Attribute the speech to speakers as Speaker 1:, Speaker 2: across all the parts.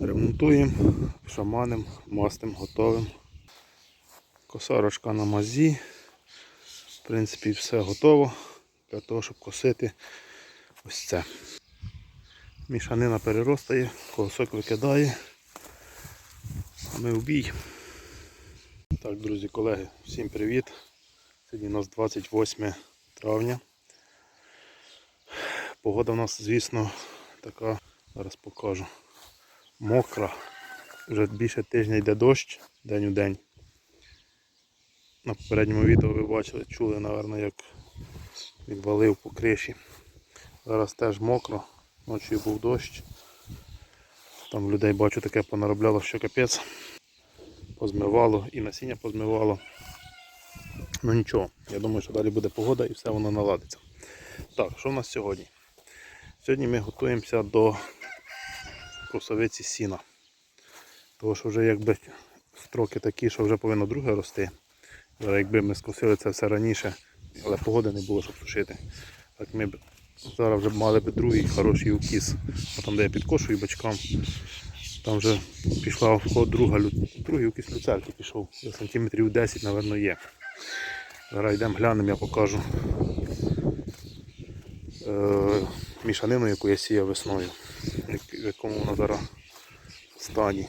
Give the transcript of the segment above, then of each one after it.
Speaker 1: Ремонтуємо, шаманим, мастим, готовим. Косарочка на мазі. В принципі, все готово для того, щоб косити ось це. Мішанина переростає, колосок викидає. А ми в бій. Так, друзі, колеги, всім привіт. Сьогодні у нас 28 травня. Погода у нас, звісно, така, зараз покажу, мокра. Вже більше тижня йде дощ день у день. На попередньому відео ви бачили, чули, напевно, як відвалив по криші. Зараз теж мокро, ночі був дощ. Там людей бачу таке понаробляло, що капець. Позмивало і насіння позмивало. Ну нічого, я думаю, що далі буде погода і все воно наладиться. Так, що в нас сьогодні? Сьогодні ми готуємося до косовиці сіна. Тому що вже якби строки такі, що вже повинно друге рости. Зараз якби ми скосили це все раніше, але погоди не було, щоб сушити. Так ми б зараз вже мали б другий хороший укіс. А там, де я підкошую бачкам, там вже пішла в ход друга, другий укіс люцерки пішов. За сантиметрів 10, мабуть, є. Зараз йдемо глянемо, я покажу е, мішанину, яку я сіяв весною, в якому вона зараз стані.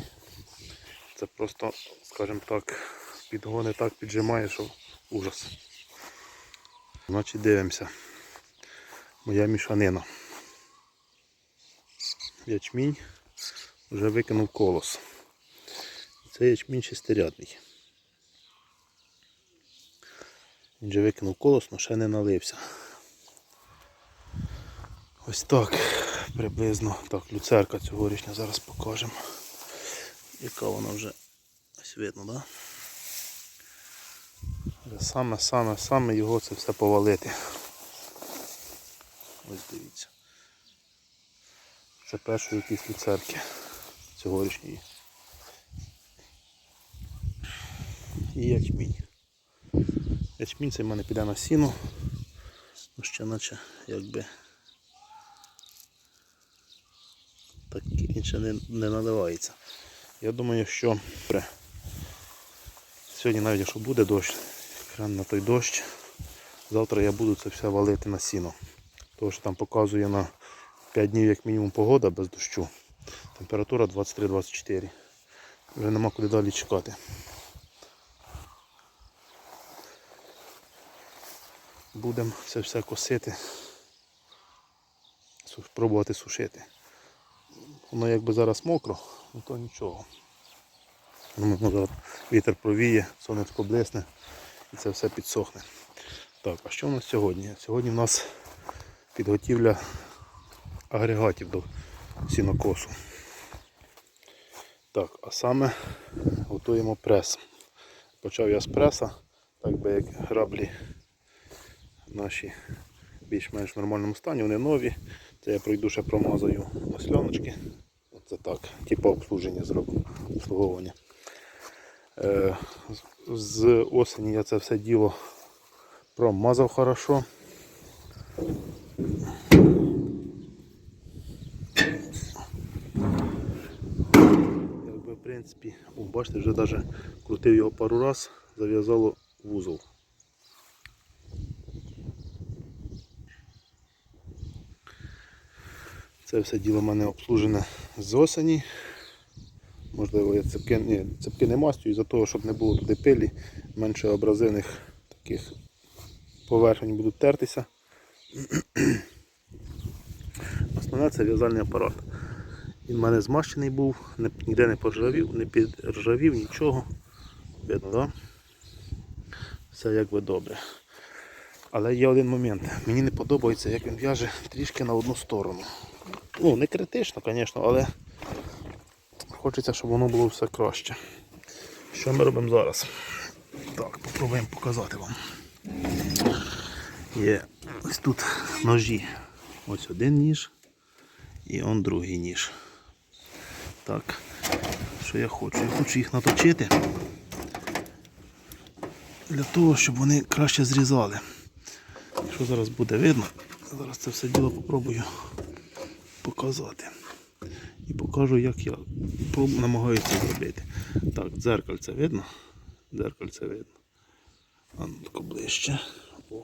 Speaker 1: Це просто, скажімо так, підгони так піджимає, що ужас. Значить дивимося. Моя мішанина. Ячмінь вже викинув колос. Це ячмінь шестирядний. Він вже викинув колос, але ще не налився. Ось так приблизно. Так, люцерка цьогорічня зараз покажемо. Яка вона вже ось видно, так? Да? Саме, саме, саме його це все повалити. Ось дивіться. Це першої якісь люцерки цьогорічньої. І ячмінь. Ячмінь цей в мене піде на сіно. Ну, ще наче якби так він ще не, не наливається. Я думаю, що сьогодні навіть якщо буде дощ, прямо на той дощ, завтра я буду це все валити на сіно. Тому що там показує на 5 днів як мінімум погода без дощу. Температура 23-24. Вже нема куди далі чекати. Будемо це все косити, пробувати сушити. Воно якби зараз мокро, ну то нічого. Ну, вітер провіє, сонечко блисне і це все підсохне. Так, а що у нас сьогодні? Сьогодні у нас підготівля агрегатів до сінокосу. Так, а саме готуємо прес. Почав я з преса, так би як граблі наші більш-менш в нормальному стані, вони нові. Це я пройду ще промазаю масляночки. Оце так, типу обслуження зроблю, обслуговування. Е, з осені я це все діло промазав хорошо. Якби, в принципі, о, бачите, вже навіть крутив його пару раз, зав'язало вузол. Це все діло в мене обслужене з осені. Можливо, я цепки, ні, цепки не мастю із-за того, щоб не було туди пилі, менше абразивних таких поверхень будуть тертися. Основне це в'язальний апарат. Він в мене змащений був, ніде не поржавів, не підржавів, нічого. Видно? Да? Все якби добре. Але є один момент. Мені не подобається, як він в'яже трішки на одну сторону. Ну, не критично, звісно, але хочеться, щоб воно було все краще. Що ми робимо зараз? Так, попробуємо показати вам. Є ось тут ножі. Ось один ніж і он другий ніж. Так, що я хочу? Я хочу їх наточити для того, щоб вони краще зрізали. Що зараз буде видно? Зараз це все діло попробую показати. і покажу, як я намагаюся зробити. Так, дзеркальце видно? Дзеркальце видно. А ну тако ближче. О.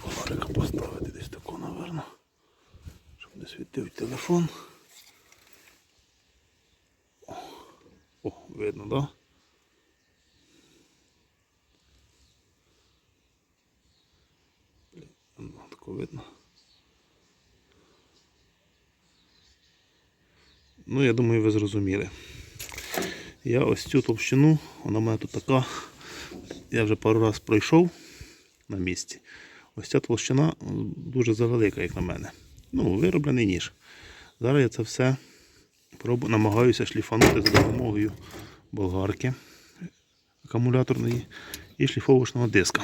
Speaker 1: Фонарика поставити десь тако, напевно. Щоб не світив телефон. О, О видно, так? Да? Ну, тако видно. Ну, я думаю, ви зрозуміли. Я ось цю товщину, вона в мене тут така. Я вже пару разів пройшов на місці. Ось ця толщина дуже завелика, як на мене. Ну, вироблений ніж. Зараз я це все пробую, намагаюся шліфанути за допомогою болгарки акумуляторної і шліфовочного диска.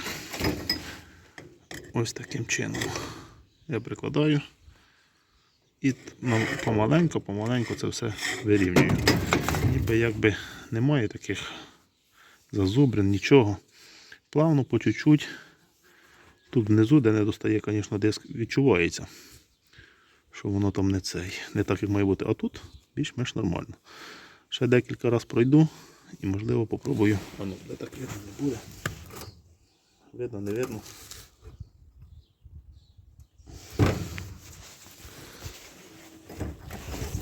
Speaker 1: Ось таким чином. Я прикладаю і т- ну, помаленько, помаленько це все вирівнюю. Ніби якби немає таких зазубрин, нічого. Плавно, по чуть-чуть. Тут внизу, де не достає, звісно, диск, відчувається, що воно там не цей, не так, як має бути. А тут більш-менш нормально. Ще декілька разів пройду і, можливо, попробую. А ну, де так видно не буде. Видно, не видно.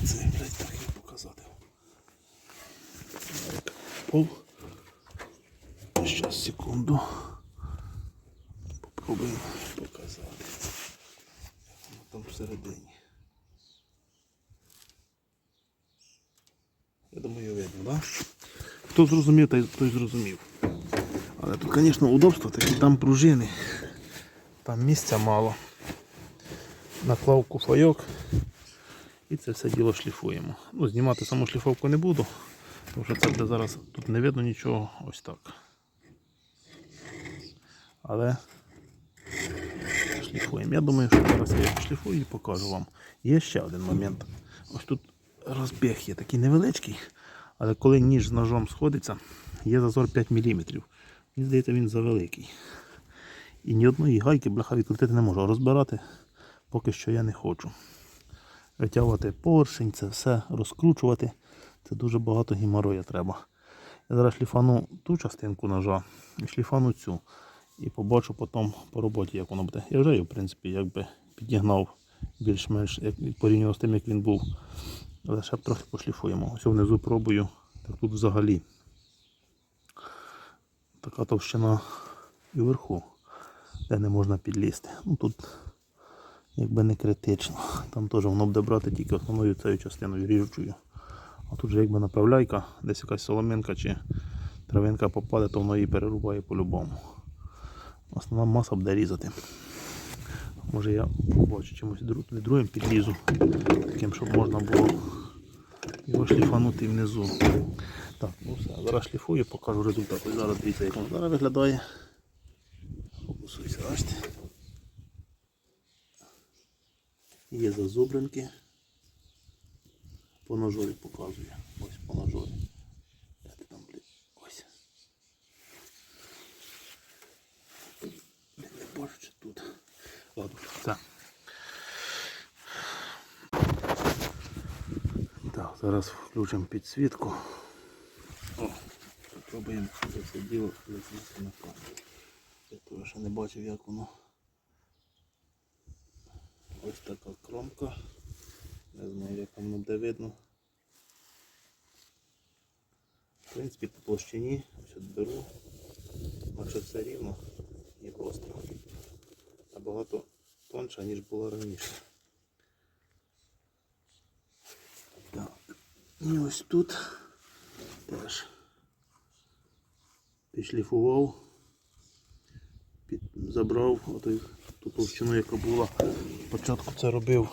Speaker 1: Це, так як показати. Пол. Щас, секунду. Попробуємо показати. Як воно там всередині. Я думаю, видно, так? Хто зрозумів, той зрозумів. Але тут, звісно, удобство таке, там пружини, там місця мало. Наклав куфайок і це все діло шліфуємо. Ну, знімати саму шліфовку не буду, тому що це буде зараз тут не видно нічого, ось так. Але шліфуємо. Я думаю, що зараз я пошліфую і покажу вам. Є ще один момент. Ось тут розбіг є такий невеличкий, але коли ніж з ножом сходиться, є зазор 5 мм. Мені здається, він завеликий. І ні одної гайки бляха відкрутити не можу. Розбирати поки що я не хочу. Витягувати поршень, це все розкручувати. Це дуже багато геморроя треба. Я зараз шліфану ту частинку ножа і шліфану цю. І побачу потім по роботі, як воно буде. Я вже його, в принципі, якби підігнав більш-менш порівняно з тим, як він був. Але ще б трохи пошліфуємо. Ось внизу пробую. Так тут взагалі така товщина і вверху, де не можна підлізти. Ну тут якби не критично. Там теж воно буде брати тільки основною цією частиною ріжучою. А тут же якби направляйка, десь якась соломинка чи травинка попаде, то воно її перерубає по-любому. Основна маса буде різати. Може я побачу чимось дру- другим підлізу, таким, щоб можна було його шліфанути внизу. Так, ну все, зараз шліфую, покажу результат. Зараз дивіться, як воно зараз виглядає. Фокусуйся, бачите. Є зазубринки. По ножові показую. Ось по ножові. Де ти там, блін? Ось. Не бачу, чи тут. Ладно, все. Так, зараз включимо підсвітку. О, спробуємо це діло на камеру. Я того ще не бачив, як воно. Ось така кромка. Не знаю, як воно буде видно. В принципі, по площині от беру, наче все рівно і гостро. Набагато тонша, ніж було раніше. Так. І ось тут теж підшліфував, під, забрав оту, ту товщину, яка була. Спочатку це робив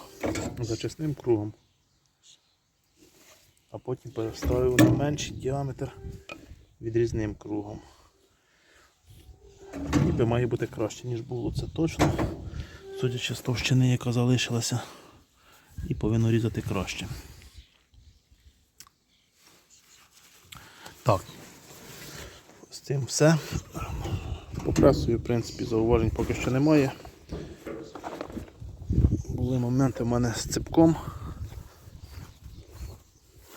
Speaker 1: зачисним кругом, а потім переставив на менший діаметр відрізним кругом. Ніби має бути краще, ніж було, це точно. Судячи з товщини, яка залишилася, і повинно різати краще. Так. З цим все. По пресою, в принципі, зауважень поки що немає. Були моменти в мене з цепком.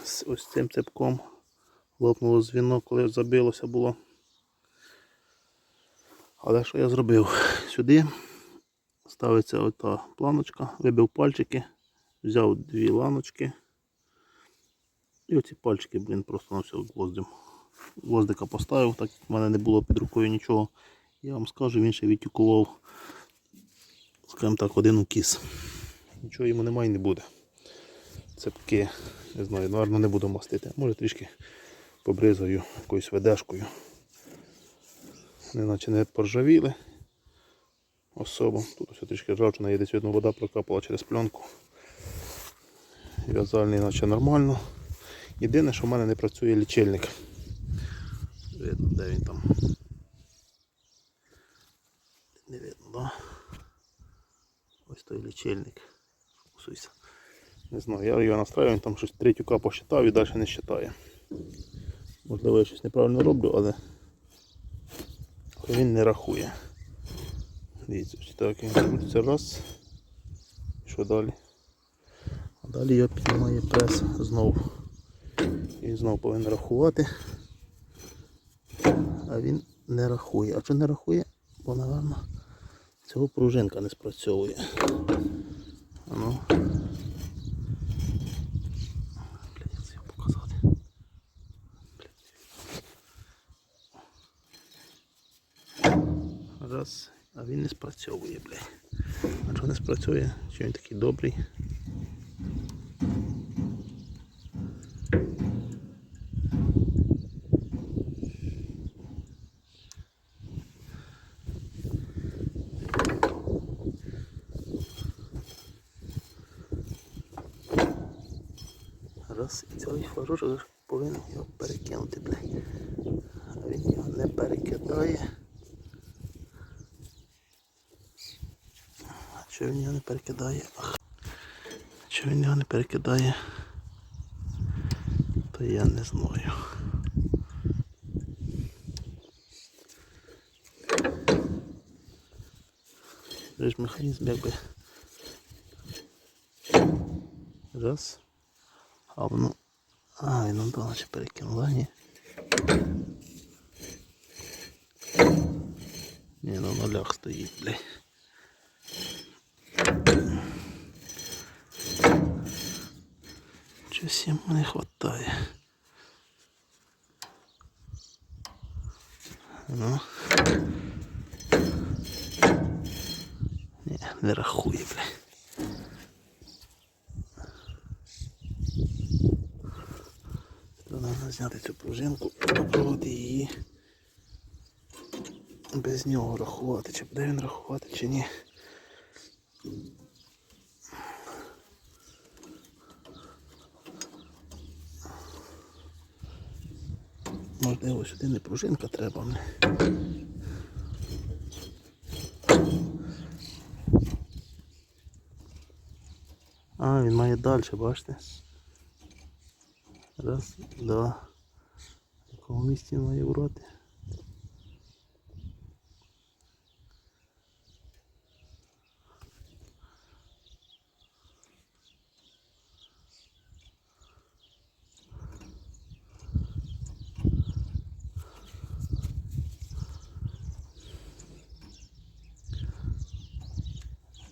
Speaker 1: З ось цим цепком. Лопнуло дзвінок, коли забилося було. Але що я зробив? Сюди ставиться ота планочка, вибив пальчики, взяв дві ланочки. І оці пальчики, блін, просто на все гвоздем. Гвоздика поставив, так як в мене не було під рукою нічого. Я вам скажу, він ще відтюкував, скажімо так, один укіс. Нічого йому немає і не буде. Цепки, не знаю, напевно, не буду мастити. Може трішки побризаю якоюсь ведешкою. Вони наче не поржавіли особо. Тут все трішки ржавчина, є десь видно, вода прокапала через пленку. В'язальний наче нормально. Єдине, що в мене не працює лічильник. Видно, де він там. Не видно, да? Ось той лічильник. Фокусуйся. Не знаю, я його настраюю, там щось третю капу считав і далі не считає. Можливо, я щось неправильно роблю, але він не рахує. Дивіться, так він крутиться раз. І що далі? А далі його піднімає прес знову. І знову повинен рахувати. А він не рахує. А що не рахує? Бо, напевно, цього пружинка не спрацьовує. А ну. Блядь, як це його показати? Блядь. Раз. А він не спрацьовує, блядь. А чого не спрацьовує? Чи він такий добрий? Раз і цей флажочок повинен його перекинути, блядь. А він його не перекидає. А чого він його не перекидає? Ах. Чого він його не перекидає? То я не знаю. Механізм якби. Раз. А воно. А, він он наче перекинула, ні. Ні, на нулях стоїть, блядь. Щось йому не хватає. Ну. Ні, не рахує, блядь. Треба зняти цю пружинку і попробувати її без нього рахувати. Чи буде він рахувати, чи ні. Можливо, сюди не пружинка треба. А, він має далі, бачите? Раз, два. В якому місці має брати?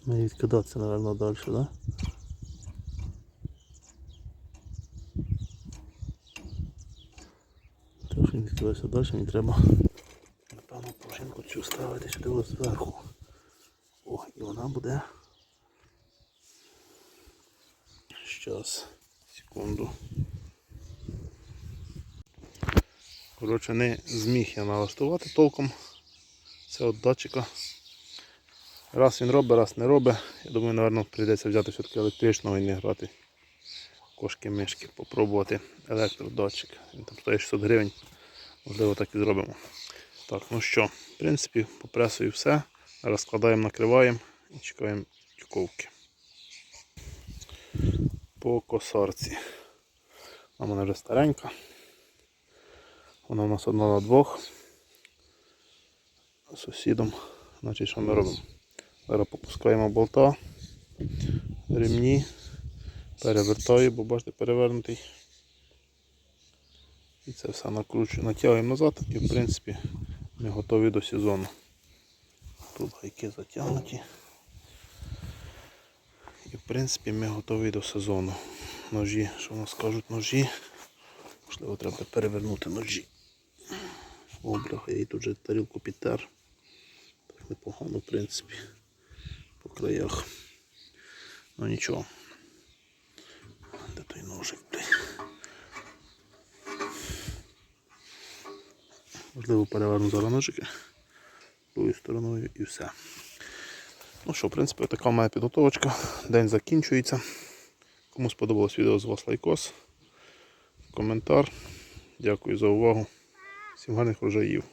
Speaker 1: Має відкидатися, мабуть, далі? Да? Що він відкривається далі, мені треба напевно пружинку цю ставити сюди ось зверху. О, і вона буде. Щас, секунду. Коротше, не зміг я налаштувати толком от датчика. Раз він робить, раз не робить. Я думаю, напевно, прийдеться взяти все-таки електричного і не грати кошки-мишки, попробувати електродатчик. Він там стоїть 600 гривень. Можливо, так і зробимо. Так, ну що, в принципі, по пресою все. Розкладаємо, накриваємо і чекаємо тюковки. По косарці. Вона мене вже старенька. Вона у нас одна на двох. Сусідом. Значить, що ми робимо? Зараз попускаємо болта. ремні. Перевертаю, бо бачите, перевернутий. І це все накручую, натягуємо назад і в принципі ми готові до сезону. Тут гайки затягнуті. І в принципі ми готові до сезону. Ножі, що в нас кажуть ножі. Можливо, треба перевернути ножі. О, бляха, я їй тут же тарілку підтер. Так непогано, в принципі, по краях. Ну нічого. Де той ножик, блядь? Можливо, переверну зараз ножики тою стороною і все. Ну що, в принципі, така мене підготовочка. День закінчується. Кому сподобалось відео з вас лайкос, коментар. Дякую за увагу. Всім гарних врожаїв.